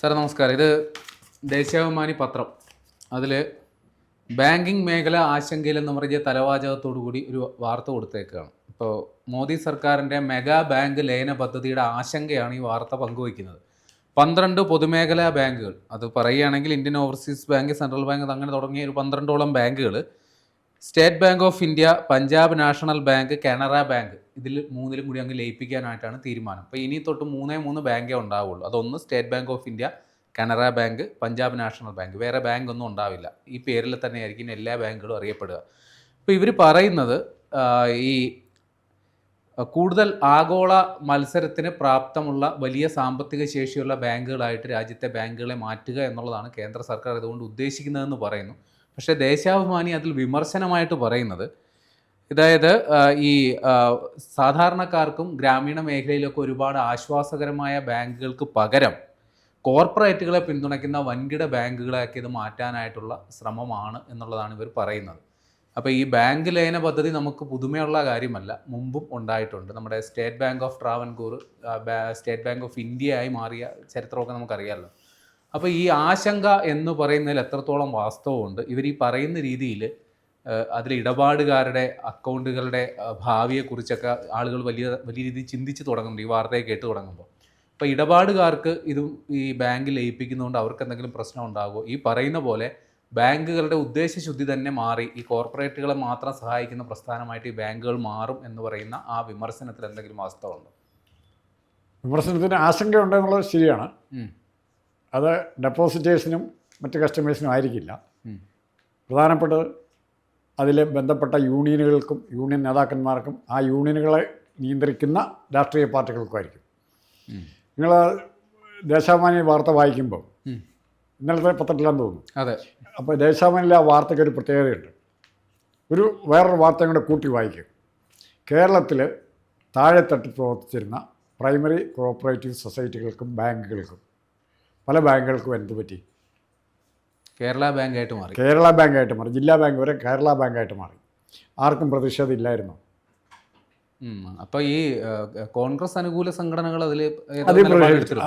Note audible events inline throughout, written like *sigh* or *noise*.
Sir നമസ്കാരം. ഇത് ദേശാഭിമാനി പത്രം. അതിൽ ബാങ്കിങ് മേഖല ആശങ്കയിലെന്ന് പറഞ്ഞ തലവാചകത്തോടു കൂടി ഒരു വാർത്ത കൊടുത്തേക്കാണ്. ഇപ്പോൾ മോദി സർക്കാരിന്റെ മെഗാ ബാങ്ക് ലയന പദ്ധതിയുടെ ആശങ്കയാണ് ഈ വാർത്ത പങ്കുവയ്ക്കുന്നത്. പന്ത്രണ്ട് പൊതുമേഖലാ ബാങ്കുകൾ. അത് പറയുകയാണെങ്കിൽ Indian Overseas Bank Central Bank അങ്ങനെ തുടങ്ങിയ ഒരു പന്ത്രണ്ടോളം ബാങ്കുകൾ State Bank of India Punjab National Bank Canara Bank. ഇതിൽ മൂന്നിലും കൂടി അങ്ങ് ലയിപ്പിക്കാനായിട്ടാണ് തീരുമാനം. അപ്പോൾ ഇനി തൊട്ട് മൂന്നേ മൂന്ന് ബാങ്കേ ഉണ്ടാവുള്ളൂ. അതൊന്ന് State Bank of India Canara Bank Punjab National Bank. വേറെ ബാങ്ക് ഒന്നും ഉണ്ടാവില്ല. ഈ പേരിൽ തന്നെയായിരിക്കും എല്ലാ ബാങ്കുകളും അറിയപ്പെടുക. അപ്പോൾ ഇവർ പറയുന്നത് ഈ കൂടുതൽ ആഗോള മത്സരത്തിന് പ്രാപ്തമുള്ള വലിയ സാമ്പത്തിക ശേഷിയുള്ള ബാങ്കുകളായിട്ട് രാജ്യത്തെ ബാങ്കുകളെ മാറ്റുക എന്നുള്ളതാണ് കേന്ദ്ര സർക്കാർ ഇതുകൊണ്ട് ഉദ്ദേശിക്കുന്നതെന്ന് പറയുന്നു. പക്ഷേ ദേശാഭിമാനി അതിൽ വിമർശനമായിട്ട് പറയുന്നത് അതായത് ഈ സാധാരണക്കാർക്കും ഗ്രാമീണ മേഖലയിലൊക്കെ ഒരുപാട് ആശ്വാസകരമായ ബാങ്കുകൾക്ക് പകരം കോർപ്പറേറ്റുകളെ പിന്തുണയ്ക്കുന്ന വൻകിട ബാങ്കുകളാക്കി ഇത് മാറ്റാനായിട്ടുള്ള ശ്രമമാണ് എന്നുള്ളതാണ് ഇവർ പറയുന്നത്. അപ്പോൾ ഈ ബാങ്ക് ലയന പദ്ധതി നമുക്ക് പുതുമയുള്ള കാര്യമല്ല മുമ്പും ഉണ്ടായിട്ടുണ്ട്. നമ്മുടെ State Bank of Travancore State Bank of India ആയി മാറിയ ചരിത്രമൊക്കെ നമുക്കറിയാമല്ലോ അപ്പോൾ ഈ ആശങ്ക എന്ന് പറയുന്നതിൽ എത്രത്തോളം വാസ്തവമുണ്ട് ഇവർ ഈ പറയുന്ന രീതിയിൽ അതിൽ ഇടപാടുകാരുടെ അക്കൗണ്ടുകളുടെ ഭാവിയെക്കുറിച്ചൊക്കെ ആളുകൾ വലിയ വലിയ രീതിയിൽ ചിന്തിച്ച് തുടങ്ങുന്നുണ്ട്. ഈ വാർത്തയെ കേട്ട് തുടങ്ങുമ്പോൾ. അപ്പോൾ ഇടപാടുകാർക്ക് ഇതും ഈ ബാങ്ക് ലയിപ്പിക്കുന്നതുകൊണ്ട് അവർക്ക് എന്തെങ്കിലും പ്രശ്നം ഉണ്ടാകുമോ ഈ പറയുന്ന പോലെ ബാങ്കുകളുടെ ഉദ്ദേശശുദ്ധി തന്നെ മാറി. ഈ കോർപ്പറേറ്റുകളെ മാത്രം സഹായിക്കുന്ന പ്രസ്ഥാനമായിട്ട് ഈ ബാങ്കുകൾ മാറും എന്ന് പറയുന്ന ആ വിമർശനത്തിൽ എന്തെങ്കിലും വാസ്തവമുണ്ടോ വിമർശനത്തിന് ആശങ്കയുണ്ടെന്നുള്ളത് ശരിയാണ്. അത് ഡെപ്പോസിറ്റേഴ്സിനും മറ്റ് കസ്റ്റമേഴ്സിനും ആയിരിക്കില്ല. പ്രധാനപ്പെട്ടത് അതിൽ ബന്ധപ്പെട്ട യൂണിയനുകൾക്കും യൂണിയൻ നേതാക്കന്മാർക്കും ആ യൂണിയനുകളെ നിയന്ത്രിക്കുന്ന രാഷ്ട്രീയ പാർട്ടികൾക്കുമായിരിക്കും. നിങ്ങൾ ദേശാഭിമാനി വാർത്ത വായിക്കുമ്പോൾ. ഇന്നലത്തെ പത്രത്തിലാന്ന് തോന്നുന്നു. അതെ. അപ്പോൾ ദേശാഭിമാനിലെ ആ വാർത്തയ്ക്ക് ഒരു പ്രത്യേകതയുണ്ട്. ഒരു വേറൊരു വാർത്തയും കൂടെ കൂട്ടി വായിക്കും. കേരളത്തിൽ താഴെത്തട്ടിൽ പ്രവർത്തിച്ചിരുന്ന പ്രൈമറി കോഓപ്പറേറ്റീവ് സൊസൈറ്റികൾക്കും ബാങ്കുകൾക്കും പല ബാങ്കുകൾക്കും എന്ത് പറ്റി? കേരള ബാങ്കായിട്ട് മാറി. കേരള ബാങ്കായിട്ട് മാറി. ജില്ലാ ബാങ്ക് വരെ കേരള ബാങ്കായിട്ട് മാറി. ആർക്കും പ്രതിഷേധം ഇല്ലായിരുന്നു. അപ്പോൾ ഈ കോൺഗ്രസ് അനുകൂല സംഘടനകൾ അതിൽ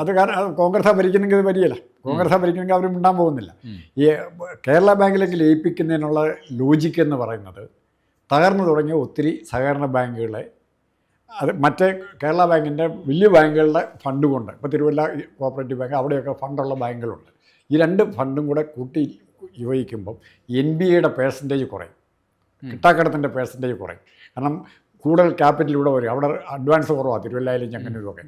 അത് കാരണം കോൺഗ്രസ് ഭരിക്കുന്നെങ്കിൽ ഇത് വരികയില്ല കോൺഗ്രസ് ഭരിക്കുന്നെങ്കിൽ അവർ മിണ്ടാൻ പോകുന്നില്ല. ഈ കേരള ബാങ്കിലേക്ക് ലയിപ്പിക്കുന്നതിനുള്ള ലോജിക്ക് എന്ന് പറയുന്നത് തകർന്നു തുടങ്ങിയ ഒത്തിരി സഹകരണ ബാങ്കുകളെ അത് മറ്റേ കേരള ബാങ്കിന്റെ വലിയ ബാങ്കുകളുടെ ഫണ്ട് കൊണ്ട് ഇപ്പോൾ തിരുവല്ല കോപ്പറേറ്റീവ് ബാങ്ക് അവിടെയൊക്കെ ഫണ്ടുള്ള ബാങ്കുകളുണ്ട്. ഈ രണ്ട് ഫണ്ടും കൂടെ കൂട്ടി യോജിക്കുമ്പം എൻ ബി എയുടെ പേഴ്സന്റേജ് കുറയും. കിട്ടാക്കടത്തിന്റെ പേഴ്സന്റേജ് കുറയും. കാരണം കൂടുതൽ ക്യാപിറ്റൽ ഇവിടെ വരും. അവിടെ അഡ്വാൻസ് കുറവാണ് തിരുവല്ലായാലും ചങ്ങന്നൂരൊക്കെ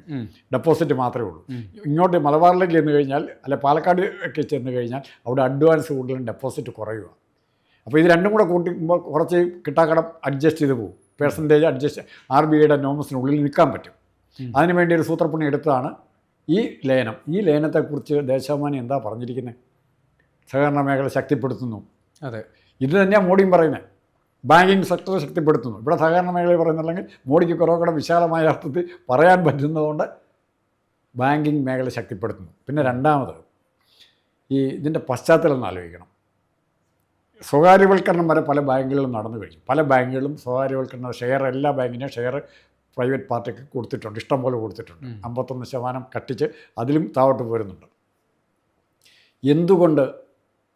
ഡെപ്പോസിറ്റ് മാത്രമേ ഉള്ളൂ. ഇങ്ങോട്ട് മലബാറിലേക്ക് ചെന്ന് കഴിഞ്ഞാൽ അല്ലെ പാലക്കാട് ഒക്കെ ചെന്ന് കഴിഞ്ഞാൽ അവിടെ അഡ്വാൻസ് കൂടുതലും ഡെപ്പോസിറ്റ് കുറയുക അപ്പോൾ ഇത് രണ്ടും കൂടെ കൂട്ടുമ്പോൾ കുറച്ച് കിട്ടാക്കടം അഡ്ജസ്റ്റ് ചെയ്ത് പോകും. പെർസെന്റേജ് അഡ്ജസ്റ്റ് ആർ ബി ഐയുടെ നോമസിനുള്ളിൽ നിൽക്കാൻ പറ്റും. അതിനുവേണ്ടി അതിന് വേണ്ടി ഒരു സൂത്രപ്പണി എടുത്തതാണ് ഈ ലയനം ഈ ലയനത്തെക്കുറിച്ച് ദേശാഭിമാനി എന്താ പറഞ്ഞിരിക്കുന്നത് സഹകരണ മേഖല ശക്തിപ്പെടുത്തുന്നു. അതെ. ഇത് തന്നെയാണ് മോഡിയും പറയുന്നത് ബാങ്കിങ് സെക്ടർ ശക്തിപ്പെടുത്തുന്നു. ഇവിടെ സഹകരണ മേഖലയിൽ പറയുന്നുണ്ടെങ്കിൽ മോഡിക്ക് കുറേ കൂടെ വിശാലമായ അർത്ഥത്തിൽ പറയാൻ പറ്റുന്നതുകൊണ്ട് ബാങ്കിങ് മേഖല ശക്തിപ്പെടുത്തുന്നു. പിന്നെ രണ്ടാമത് ഈ ഇതിന്റെ പശ്ചാത്തലം ആലോചിക്കണം. സ്വകാര്യവൽക്കരണം വരെ പല ബാങ്കുകളിലും നടന്നു കഴിഞ്ഞു. പല ബാങ്കുകളും സ്വകാര്യവൽക്കരണം ഷെയർ എല്ലാ ബാങ്കിന്റെയും ഷെയർ പ്രൈവറ്റ് പാർട്ടിക്ക് കൊടുത്തിട്ടുണ്ട് ഇഷ്ടം പോലെ കൊടുത്തിട്ടുണ്ട്. അമ്പത്തൊന്ന് ശതമാനം കട്ടിച്ച് അതിലും താഴോട്ട് പോരുന്നുണ്ട് എന്തുകൊണ്ട്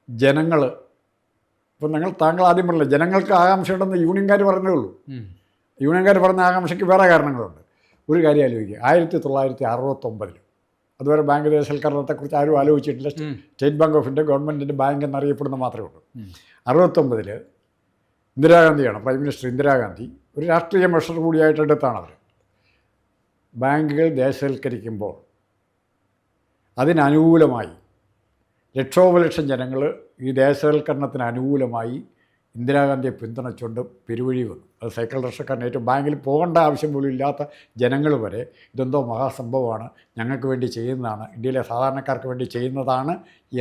ജനങ്ങൾ ഇപ്പം നിങ്ങൾ താങ്കൾ ആദ്യം പറഞ്ഞില്ല ജനങ്ങൾക്ക് ആകാംക്ഷയുണ്ടെന്ന് യൂണിയൻകാർ പറഞ്ഞേ ഉള്ളൂ. യൂണിയൻകാർ പറഞ്ഞ ആകാംക്ഷയ്ക്ക് വേറെ കാരണങ്ങളുണ്ട് ഒരു കാര്യം ആലോചിക്കുക ആയിരത്തി തൊള്ളായിരത്തി അറുപത്തൊമ്പതിൽ അതുവരെ ബാങ്ക് ദേശവൽക്കരണത്തെക്കുറിച്ച് ആരും ആലോചിച്ചിട്ടില്ല. സ്റ്റേറ്റ് ബാങ്ക് ഓഫ് ഇന്ത്യ ഗവൺമെന്റിന്റെ ബാങ്ക് എന്നറിയപ്പെടുന്ന മാത്രമേ ഉള്ളൂ. അറുപത്തൊമ്പതിൽ ഇന്ദിരാഗാന്ധിയാണ് പ്രൈം മിനിസ്റ്റർ ഇന്ദിരാഗാന്ധി ഒരു രാഷ്ട്രീയ മെഷർ കൂടിയായിട്ട് എടുത്താണവർ ബാങ്കുകൾ ദേശവൽക്കരിക്കുമ്പോൾ അതിനനുകൂലമായി ലക്ഷോപലക്ഷം ജനങ്ങൾ ഈ ദേശവൽക്കരണത്തിന് അനുകൂലമായി ഇന്ദിരാഗാന്ധിയെ പിന്തുണച്ചുകൊണ്ട് പെരുവഴി വന്നു. അത് സൈക്കിൾ റിക്ഷക്കാരൻ ഏറ്റവും ബാങ്കിൽ പോകേണ്ട ആവശ്യം പോലും ഇല്ലാത്ത ജനങ്ങൾ വരെ ഇതെന്തോ മഹാസംഭവമാണ് ഞങ്ങൾക്ക് വേണ്ടി ചെയ്യുന്നതാണ് ഇന്ത്യയിലെ സാധാരണക്കാർക്ക് വേണ്ടി ചെയ്യുന്നതാണ്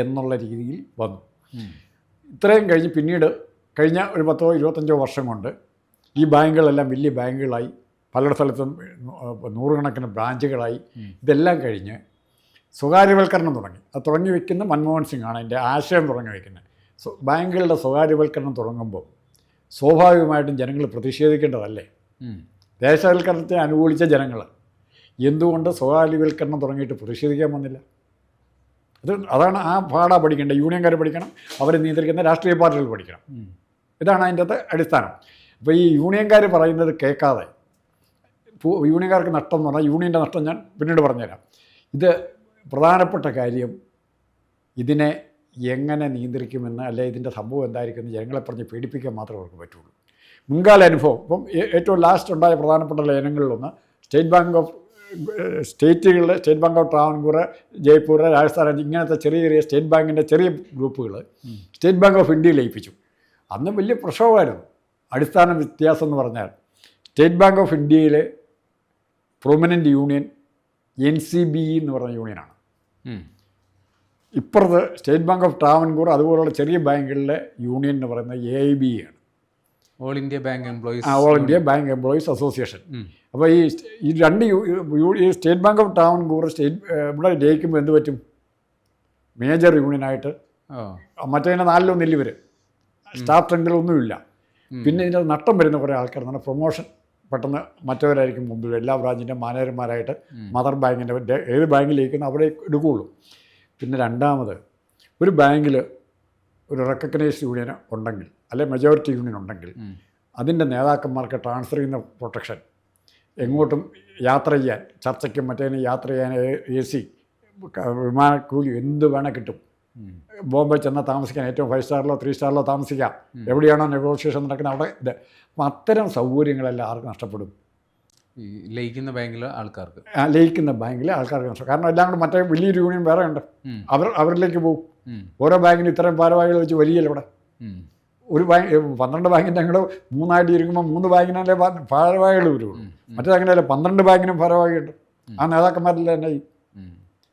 എന്നുള്ള രീതിയിൽ വന്നു. ഇത്രയും കഴിഞ്ഞ് പിന്നീട് കഴിഞ്ഞ ഒരു പത്തോ ഇരുപത്തഞ്ചോ വർഷം കൊണ്ട് ഈ ബാങ്കുകളെല്ലാം വലിയ ബാങ്കുകളായി. പല സ്ഥലത്തും നൂറുകണക്കിന് ബ്രാഞ്ചുകളായി. ഇതെല്ലാം കഴിഞ്ഞ് സ്വകാര്യവൽക്കരണം തുടങ്ങി. അത് തുടങ്ങി വയ്ക്കുന്ന മൻമോഹൻ സിംഗ് ആണ് എന്റെ ആശയം തുടങ്ങി വയ്ക്കുന്നത് സ്വ ബാങ്കുകളുടെ സ്വകാര്യവൽക്കരണം തുടങ്ങുമ്പോൾ സ്വാഭാവികമായിട്ടും ജനങ്ങൾ പ്രതിഷേധിക്കേണ്ടതല്ലേ. ദേശവൽക്കരണത്തെ അനുകൂലിച്ച ജനങ്ങൾ എന്തുകൊണ്ട് സ്വകാര്യവൽക്കരണം തുടങ്ങിയിട്ട് പ്രതിഷേധിക്കാൻ വന്നില്ല? അത് അതാണ് ആ പാടാ പഠിക്കേണ്ടത്. യൂണിയൻകാർ പഠിക്കണം അവരെ നിയന്ത്രിക്കുന്ന രാഷ്ട്രീയ പാർട്ടികൾ പഠിക്കണം. ഇതാണ് അതിന്റെ അടിസ്ഥാനം. അപ്പോൾ ഈ യൂണിയൻകാർ പറയുന്നത് കേൾക്കാതെ. യൂണിയൻകാർക്ക് നഷ്ടം എന്ന് പറഞ്ഞാൽ യൂണിയന്റെ നഷ്ടം ഞാൻ പിന്നീട് പറഞ്ഞുതരാം. ഇത് പ്രധാനപ്പെട്ട കാര്യം ഇതിനെ എങ്ങനെ നിയന്ത്രിക്കുമെന്ന് അല്ലെ ഇതിന്റെ സംഭവം എന്തായിരിക്കും എന്ന് ജനങ്ങളെ പറഞ്ഞ് പേടിപ്പിക്കാൻ മാത്രമേ അവർക്ക് പറ്റുള്ളൂ. മുൻകാല അനുഭവം. ഇപ്പം ഏറ്റവും ലാസ്റ്റ് ഉണ്ടായ പ്രധാനപ്പെട്ട ലയനങ്ങളിലൊന്ന് State Bank of സ്റ്റേറ്റുകളിൽ State Bank of Travancore Jaipur Rajasthan ഇങ്ങനത്തെ ചെറിയ ചെറിയ സ്റ്റേറ്റ് ബാങ്കിന്റെ ചെറിയ ഗ്രൂപ്പുകൾ സ്റ്റേറ്റ് ബാങ്ക് ഓഫ് ഇന്ത്യയിൽ ലയിപ്പിച്ചു. അന്ന് വലിയ പ്രക്ഷോഭമായിരുന്നു. അടിസ്ഥാന വ്യത്യാസം എന്ന് പറഞ്ഞാൽ സ്റ്റേറ്റ് ബാങ്ക് ഓഫ് ഇന്ത്യയിലെ prominent union N C B E എന്ന് പറഞ്ഞ യൂണിയനാണ്. ഇപ്പുറത്ത് സ്റ്റേറ്റ് ബാങ്ക് ഓഫ് ട്രാവൻകൂർ അതുപോലുള്ള ചെറിയ ബാങ്കുകളിലെ യൂണിയൻ എന്ന് പറയുന്നത് എ ഐ ബി ആണ്. All India Bank Employees All India Bank Employees Association അപ്പോൾ ഈ ഈ രണ്ട് ഈ State Bank of Travancore State ഇവിടെ ജയിക്കുമ്പോൾ എന്ത് പറ്റും? മേജർ യൂണിയനായിട്ട് മറ്റേ നാലിലൊന്നില്ല ഇവർ സ്റ്റാഫ് ട്രെൻഡിലൊന്നുമില്ല പിന്നെ ഇതിന്റെ നട്ടം വരുന്ന കുറേ ആൾക്കാർ നമ്മുടെ പ്രൊമോഷൻ പെട്ടെന്ന് മറ്റവരായിരിക്കും മുമ്പിൽ എല്ലാ ബ്രാഞ്ചിന്റെ മാനേജർമാരായിട്ട് മദർ ബാങ്കിന്റെ ഏത് ബാങ്കിലേക്കും അവിടെ എടുക്കുകയുള്ളൂ പിന്നെ രണ്ടാമത് ഒരു ബാങ്കിൽ ഒരു റെക്കഗ്നൈസ്ഡ് യൂണിയൻ ഉണ്ടെങ്കിൽ അല്ലെ മെജോറിറ്റി യൂണിയൻ ഉണ്ടെങ്കിൽ. അതിന്റെ നേതാക്കന്മാർക്ക് ട്രാൻസ്ഫർ ചെയ്യുന്ന പ്രൊട്ടക്ഷൻ എങ്ങോട്ടും യാത്ര ചെയ്യാൻ ചർച്ചയ്ക്കും മറ്റേതിന് യാത്ര ചെയ്യാൻ എ സി വിമാനക്കൂലി എന്ത് വേണേൽ കിട്ടും. ബോംബെ ചെന്നാൽ താമസിക്കാൻ ഏറ്റവും ഫൈവ് സ്റ്റാറിലോ ത്രീ സ്റ്റാറിലോ താമസിക്കാം. എവിടെയാണോ നെഗോഷിയേഷൻ നടക്കുന്നത് അവിടെ ഇത് അപ്പം അത്തരം സൗകര്യങ്ങളെല്ലാം ആർക്ക് നഷ്ടപ്പെടും? ഈ ലയിക്കുന്ന ബാങ്കിലെ ആൾക്കാർക്ക്. ആ ലയിക്കുന്ന ബാങ്കിലെ ആൾക്കാർക്ക് നഷ്ടം കാരണം എല്ലാം കൂടെ മറ്റേ വലിയൊരു യൂണിയൻ വേറെ ഉണ്ട്. അവർ അവരിലേക്ക് പോകും. ഓരോ ബാങ്കിനും ഇത്രയും ഭാരവാഹികൾ വെച്ച് വലിയല്ലോ ഇവിടെ? ഒരു ബാങ്ക് പന്ത്രണ്ട് ബാങ്കിന്റെ അങ്ങോട്ട് മൂന്നായിട്ട് ഇരിക്കുമ്പോൾ മൂന്ന് ബാങ്കിനല്ലേ ഭാരവാഹികൾ വരുള്ളൂ. മറ്റേ അങ്ങനെയല്ല പന്ത്രണ്ട് ബാങ്കിനും ഭാരവാഹിയുണ്ട് ആ നേതാക്കന്മാരിൽ തന്നെ.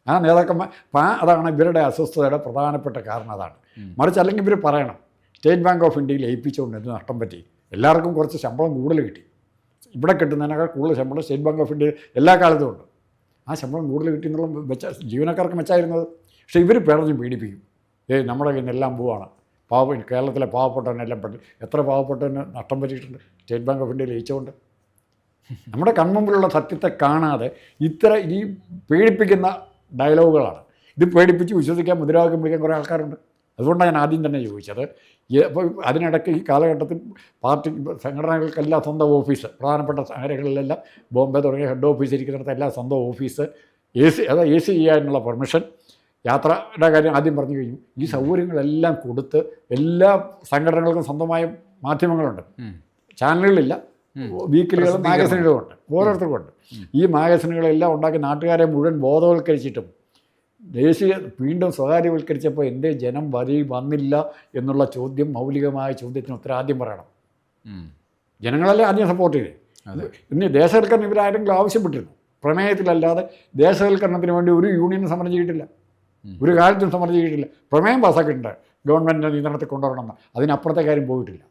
ആ നേതാക്കന്മാർ അപ്പം അതാണ് ഇവരുടെ അസ്വസ്ഥതയുടെ പ്രധാനപ്പെട്ട കാരണം അതാണ്. മറിച്ച് അല്ലെങ്കിൽ ഇവർ പറയണം സ്റ്റേറ്റ് ബാങ്ക് ഓഫ് ഇന്ത്യയിൽ ഏൽപ്പിച്ചുകൊണ്ട് എന്ത് നഷ്ടം പറ്റി? എല്ലാവർക്കും കുറച്ച് ശമ്പളം കൂടുതൽ കിട്ടി. ഇവിടെ കിട്ടുന്നതിനേക്കാൾ കൂടുതൽ ശമ്പളം സ്റ്റേറ്റ് ബാങ്ക് ഓഫ് ഇന്ത്യ എല്ലാ കാലത്തും ഉണ്ട്. ആ ശമ്പളം കൂടുതൽ കിട്ടി എന്നുള്ള മെച്ച ജീവനക്കാർക്ക് മെച്ചായിരുന്നത്? പക്ഷേ ഇവർ പിറഞ്ഞ് പീഡിപ്പിക്കും. ഏയ് നമ്മുടെ കയ്യിൽ നിന്നെല്ലാം പോവാണ്. പാവ കേരളത്തിലെ പാവപ്പെട്ടവനെല്ലാം പെട്ട് എത്ര പാവപ്പെട്ടവന് നഷ്ടം പറ്റിയിട്ടുണ്ട് സ്റ്റേറ്റ് ബാങ്ക് ഓഫ് ഇന്ത്യയിൽ ലയിച്ചുകൊണ്ട് *laughs* നമ്മുടെ കൺമുമ്പിലുള്ള സത്യത്തെ കാണാതെ ഇത്ര ഈ പേടിപ്പിക്കുന്ന ഡയലോഗുകളാണ്. ഇത് പേടിപ്പിച്ച് വിശ്വസിക്കാൻ മുദ്രാവാക്യം വിളിക്കാൻ കുറേ ആൾക്കാരുണ്ട്. അതുകൊണ്ടാണ് ഞാൻ ആദ്യം തന്നെ ചോദിച്ചത്. അപ്പോൾ അതിനിടയ്ക്ക് ഈ കാലഘട്ടത്തിൽ പാർട്ടി സംഘടനകൾക്കെല്ലാം സ്വന്തം ഓഫീസ് പ്രധാനപ്പെട്ട സംഘടനകളിലെല്ലാം ബോംബെ തുടങ്ങിയ ഹെഡ് ഓഫീസ് ഇരിക്കുന്നിടത്ത് എല്ലാ സ്വന്തം ഓഫീസ് എ സി അതായത് എ സി ചെയ്യാനുള്ള പെർമിഷൻ യാത്രയുടെ കാര്യം ആദ്യം പറഞ്ഞു കഴിഞ്ഞു. ഈ സൗകര്യങ്ങളെല്ലാം കൊടുത്ത് എല്ലാ സംഘടനകൾക്കും സ്വന്തമായ മാധ്യമങ്ങളുണ്ട്. ചാനലുകളില്ല. വീക്കിലികളും മാഗസിനുകളും ഉണ്ട് ഓരോരുത്തർക്കും ഉണ്ട് ഈ മാഗസിനുകളെല്ലാം ഉണ്ടാക്കി നാട്ടുകാരെ മുഴുവൻ ബോധവൽക്കരിച്ചിട്ടും ദേശീയ വീണ്ടും സ്വകാര്യവൽക്കരിച്ചപ്പോൾ എന്റെ ജനം വരി വന്നില്ല എന്നുള്ള ചോദ്യം മൗലികമായ ചോദ്യത്തിന് ഉത്തരം ആദ്യം പറയണം. ജനങ്ങളല്ലേ ആദ്യം സപ്പോർട്ട് ചെയ്തേ. ഇനി ദേശവൽക്കരണം ഇവരാരെങ്കിലും ആവശ്യപ്പെട്ടിരുന്നു. പ്രമേയത്തിലല്ലാതെ ദേശവൽക്കരണത്തിന് വേണ്ടി ഒരു യൂണിയനും സമരം ചെയ്തിട്ടില്ല. ഒരു കാര്യത്തിനും സമരം ചെയ്തിട്ടില്ല. പ്രമേയം പാസ്സാക്കിയിട്ടുണ്ട് ഗവൺമെന്റിന്റെ നിയന്ത്രണത്തിൽ കൊണ്ടുവരണമെന്ന്. അതിനപ്പുറത്തെ കാര്യം പോയിട്ടില്ല.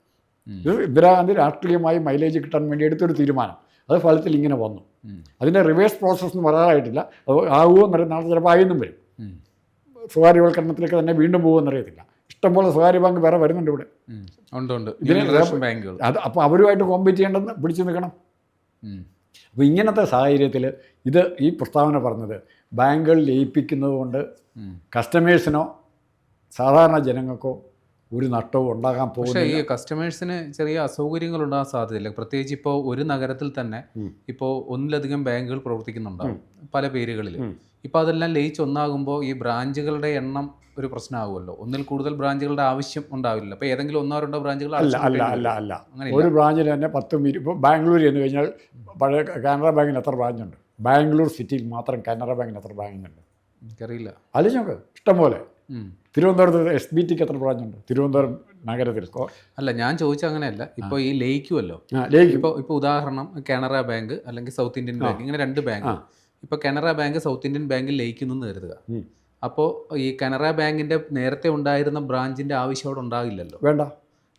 ഇത് ഇന്ദിരാഗാന്ധി രാഷ്ട്രീയമായി മൈലേജ് കിട്ടാൻ വേണ്ടി എടുത്തൊരു തീരുമാനം. അത് ഫലത്തിൽ ഇങ്ങനെ വന്നു. അതിന്റെ റിവേഴ്സ് പ്രോസസ്സ് എന്ന് പറയാറായിട്ടില്ല അത് ആവുമോ എന്നറിയാം നാളെ ചിലപ്പോൾ ആയെന്നും വരും. സ്വകാര്യവൽക്കരണത്തിലേക്ക് തന്നെ വീണ്ടും പോകുമെന്നറിയത്തില്ല ഇഷ്ടംപോലെ സ്വകാര്യ ബാങ്ക് വേറെ വരുന്നുണ്ട് ഇവിടെ. ഉണ്ട് ഉണ്ട്. ബാങ്കുകൾ. അത് അപ്പോൾ അവരുമായിട്ട് കോമ്പീറ്റ് ചെയ്യേണ്ടെന്ന് പിടിച്ചു നിൽക്കണം. അപ്പോൾ ഇങ്ങനത്തെ സാഹചര്യത്തിൽ ഇത് ഈ പ്രസ്താവന പറഞ്ഞത് ബാങ്കുകൾ ലയിപ്പിക്കുന്നത് കൊണ്ട് കസ്റ്റമേഴ്സിനോ സാധാരണ ജനങ്ങൾക്കോ ഒരു നഷ്ടവും ഉണ്ടാകാൻ പോകുന്നില്ല ഈ കസ്റ്റമേഴ്സിന് ചെറിയ അസൗകര്യങ്ങൾ ഉണ്ടാകാൻ സാധ്യതയില്ല. പ്രത്യേകിച്ച് ഇപ്പോൾ ഒരു നഗരത്തിൽ തന്നെ. ഇപ്പോൾ ഒന്നിലധികം ബാങ്കുകൾ പ്രവർത്തിക്കുന്നുണ്ടാവും പല പേരുകളിൽ. ഇപ്പോൾ അതെല്ലാം ലയിച്ച് ഒന്നാകുമ്പോൾ ഈ ബ്രാഞ്ചുകളുടെ എണ്ണം ഒരു പ്രശ്നമാകുമല്ലോ. ഒന്നിൽ കൂടുതൽ ബ്രാഞ്ചുകളുടെ ആവശ്യം ഉണ്ടാവില്ല അപ്പോൾ ഏതെങ്കിലും ഒന്നോ രണ്ടോ ബ്രാഞ്ചുകൾ അല്ല അല്ല അല്ല അല്ല. ഒരു ബ്രാഞ്ചിൽ തന്നെ പത്തും ഇപ്പോൾ ബാംഗ്ലൂർ എന്ന് കഴിഞ്ഞാൽ പഴയ കാനറ ബാങ്കിന് എത്ര ബ്രാഞ്ചുണ്ട്? ബാംഗ്ലൂർ സിറ്റിയിൽ മാത്രം കാനറ ബാങ്കിന് എത്ര ബ്രാഞ്ചുണ്ട്? എനിക്കറിയില്ല. അല്ല നോക്ക്. ഇഷ്ടംപോലെ. തിരുവനന്തപുരത്ത് എസ് ബി ടിക്ക് എത്ര ബ്രാഞ്ചുണ്ട്? തിരുവനന്തപുരം നഗരത്തിൽ അല്ല ഞാൻ ചോദിച്ച അങ്ങനെയല്ല. ഇപ്പോൾ ഈ ലയിക്കുമല്ലോ ഇപ്പോൾ ഇപ്പോൾ ഉദാഹരണം കാനറ ബാങ്ക് അല്ലെങ്കിൽ സൗത്ത് ഇന്ത്യൻ ബാങ്ക് ഇങ്ങനെ രണ്ട് ബാങ്ക്. ഇപ്പോൾ കാനറ ബാങ്ക് സൗത്ത് ഇന്ത്യൻ ബാങ്കിൽ ലയിക്കുന്നു എന്ന് കരുതുക അപ്പോൾ ഈ കാനറ ബാങ്കിന്റെ നേരത്തെ ഉണ്ടായിരുന്ന ബ്രാഞ്ചിന്റെ ആവശ്യം അവിടെ ഉണ്ടാകില്ലല്ലോ വേണ്ട.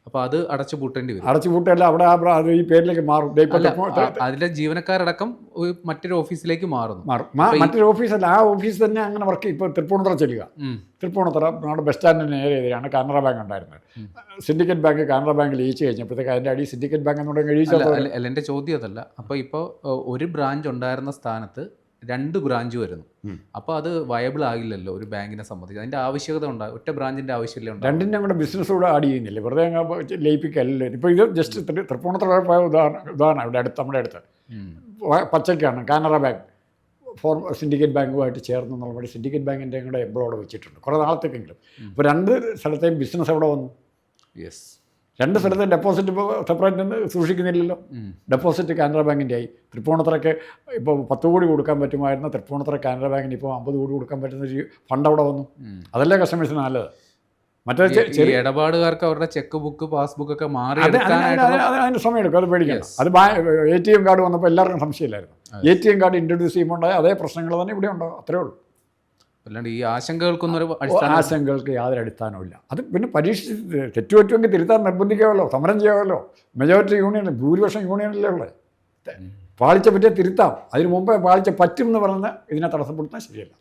അപ്പോൾ അത് അടച്ചു പൂട്ടേണ്ടി വരും. അടച്ചു പൂട്ടല്ല അവിടെ ഈ പേരിലേക്ക് മാറും. ഇപ്പൊ ഇപ്പൊ അതിലെ ജീവനക്കാരടക്കം മറ്റൊരു ഓഫീസിലേക്ക് മാറുന്നു. മറ്റൊരു ഓഫീസല്ല ആ ഓഫീസ് തന്നെ അങ്ങനെ വർക്ക് ഇപ്പോൾ തൃപ്പൂണിത്തുറ ചെല്ലുക. തൃപ്പൂണിത്തുറ നമ്മുടെ ബസ് സ്റ്റാൻഡിന് നേരെ എതിരാണ് കാനറ ബാങ്ക് ഉണ്ടായിരുന്നത്. സിൻഡിക്കേറ്റ് ബാങ്ക് കാനറ ബാങ്ക് ലയിച്ച് കഴിഞ്ഞപ്പോഴത്തേക്ക് അതിന്റെ അടി സിൻഡിക്കേറ്റ് ബാങ്ക് എന്നുണ്ടെങ്കിൽ അല്ല കഴിച്ചു അല്ല, അല്ല എന്റെ ചോദ്യം അതല്ല. അപ്പോൾ ഇപ്പോൾ ഒരു ബ്രാഞ്ച് ഉണ്ടായിരുന്ന സ്ഥാനത്ത് രണ്ട് ബ്രാഞ്ച് വരുന്നു. അപ്പൊ അപ്പോൾ അത് വയബിൾ ആകില്ലല്ലോ ഒരു ബാങ്കിനെ സംബന്ധിച്ച്. അതിന്റെ ആവശ്യകത ഉണ്ടാകും ഒറ്റ ബ്രാഞ്ചിന്റെ ആവശ്യമില്ല ഉണ്ടാകും രണ്ടിന്റെ കൂടെ ബിസിനസ് കൂടെ ആഡ് ചെയ്യുന്നില്ല? വെറുതെ അങ്ങ് ലയിപ്പിക്കല്ലോ ഇപ്പോൾ ഇത് ജസ്റ്റ് തൃപ്പൂണിത്തുറ പോയ ഉദാഹരണം ഉദാഹരണം ഇവിടെ അടുത്ത് നമ്മുടെ അടുത്ത്. പച്ചക്കാണ് കാനറ ബാങ്ക്. ഫോർ സിൻഡിക്കേറ്റ് ബാങ്കുമായിട്ട് ചേർന്ന് നമ്മുടെ സിൻഡിക്കേറ്റ് ബാങ്കിന്റെ കൂടെ എംപ്ലോയോട് വെച്ചിട്ടുണ്ട്. കുറേ നാളത്തേക്കെങ്കിലും. അപ്പോൾ രണ്ട് സ്ഥലത്തെയും ബിസിനസ് എവിടെ വന്നു? യെസ് രണ്ട് സ്ഥലത്ത് ഡെപ്പോസിറ്റ് ഇപ്പോൾ സെപ്പറേറ്റ് സൂക്ഷിക്കുന്നില്ലല്ലോ ഡെപ്പോസിറ്റ് കാനറ ബാങ്കിന്റെ ആയി തൃപ്പൂണിത്തറയ്ക്ക് ഇപ്പോൾ പത്ത് കോടി കൊടുക്കാൻ പറ്റുമായിരുന്ന തൃപ്പൂണിത്തറ കാനറ ബാങ്കിന് ഇപ്പോൾ അമ്പത് കോടി കൊടുക്കാൻ പറ്റുന്ന ഒരു ഫണ്ട് അവിടെ വന്നു. അതല്ലേ കസ്റ്റമേഴ്സിന് നല്ലത് മറ്റേ ചെറിയ ഇടപാടുകാർക്ക് അവരുടെ ചെക്ക് ബുക്ക് പാസ്ബുക്ക് ഒക്കെ മാറി അത് അതിന് സമയമെടുക്കും അത് പേടിക്കണം അത് എ ടി എം കാർഡ് വന്നപ്പോൾ എല്ലാവർക്കും സംശയമില്ലായിരുന്നു A T M card introduce ചെയ്യുമ്പോൾ ഉണ്ടായ അതേ പ്രശ്നങ്ങൾ തന്നെ ഇവിടെ ഉണ്ടാവും അത്രേ ഉള്ളൂ അല്ലാണ്ട് ഈ ആശങ്കകൾക്കൊന്നും ഒരു ആശങ്കകൾക്ക് യാതൊരു അടിസ്ഥാനമില്ല അത് പിന്നെ പരീക്ഷിച്ച് തെറ്റുപറ്റുമെങ്കിൽ തിരുത്താൻ നിർബന്ധിക്കാമല്ലോ സമരം ചെയ്യാമല്ലോ മെജോറിറ്റി യൂണിയൻ ഭൂരിപക്ഷം യൂണിയനല്ലേ ഉള്ളത് പാളിച്ച പറ്റിയ തിരുത്താം. അതിന് മുമ്പേ പാളിച്ച പറ്റും എന്ന് പറഞ്ഞ് ഇതിനെ തടസ്സപ്പെടുത്താൻ ശരിയല്ല.